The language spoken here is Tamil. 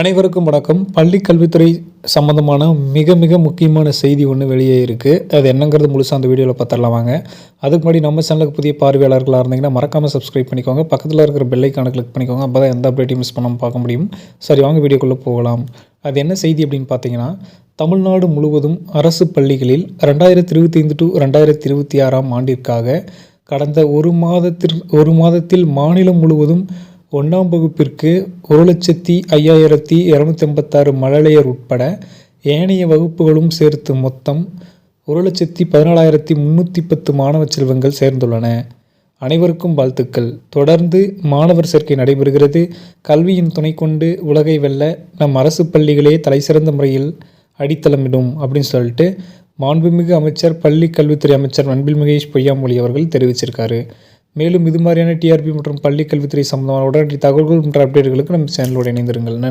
அனைவருக்கும் வணக்கம். பள்ளி கல்வித்துறை சம்மந்தமான மிக மிக முக்கியமான செய்தி ஒன்று வெளியே இருக்குது அது என்னங்கிறது முழுசாக அந்த வீடியோவில் பார்த்துடலாம் வாங்க. அதுக்கு முன்னாடி நம்ம சேனலுக்கு புதிய பார்வையாளர்களாக இருந்தீங்கன்னா மறக்காமல் சப்ஸ்கிரைப் பண்ணிக்கோங்க. பக்கத்தில் இருக்கிற பெல்லைக்கான கிளிக் பண்ணிக்கோங்க. அப்போ தான் எந்த அப்டேட்டையும் மிஸ் பண்ணாமல் பார்க்க முடியும். சரி வாங்க வீடியோக்குள்ளே போகலாம். அது என்ன செய்தி அப்படின்னு பார்த்தீங்கன்னா தமிழ்நாடு முழுவதும் அரசு பள்ளிகளில் ரெண்டாயிரத்தி இருபத்தைந்து டு ரெண்டாயிரத்தி இருபத்தி ஆறாம் ஆண்டிற்காக கடந்த ஒரு மாதத்தில் ஒரு மாதத்தில் மாநிலம் முழுவதும் ஒன்றாம் வகுப்பிற்கு ஒரு லட்சத்தி ஐயாயிரத்தி இரநூத்தி எண்பத்தாறு மழலையர் உட்பட ஏனைய வகுப்புகளும் சேர்த்து மொத்தம் ஒரு லட்சத்தி பதினாலாயிரத்தி முந்நூற்றி பத்து மாணவ செல்வங்கள் சேர்ந்துள்ளன. அனைவருக்கும் வாழ்த்துக்கள். தொடர்ந்து மாணவர் சேர்க்கை நடைபெறுகிறது. கல்வியின் துணை கொண்டு உலகை வெல்ல நம் அரசு பள்ளிகளே தலைசிறந்த முறையில் அடித்தளமிடும் அப்படின்னு சொல்லிட்டு மாண்புமிகு அமைச்சர் பள்ளி கல்வித்துறை அமைச்சர் அன்பில் மகேஷ் பொய்யாமொழி அவர்கள் தெரிவிச்சிருக்காரு. மேலும் இது மாதிரியான டிஆர்பி மற்றும் பள்ளி கல்வித்துறை சம்பந்தமான உடனடி தகவல்கள் மற்றும் அப்டேட்டுகளுக்கு நம்ம சேனலோடு இணைந்திருங்கள். நன்றி.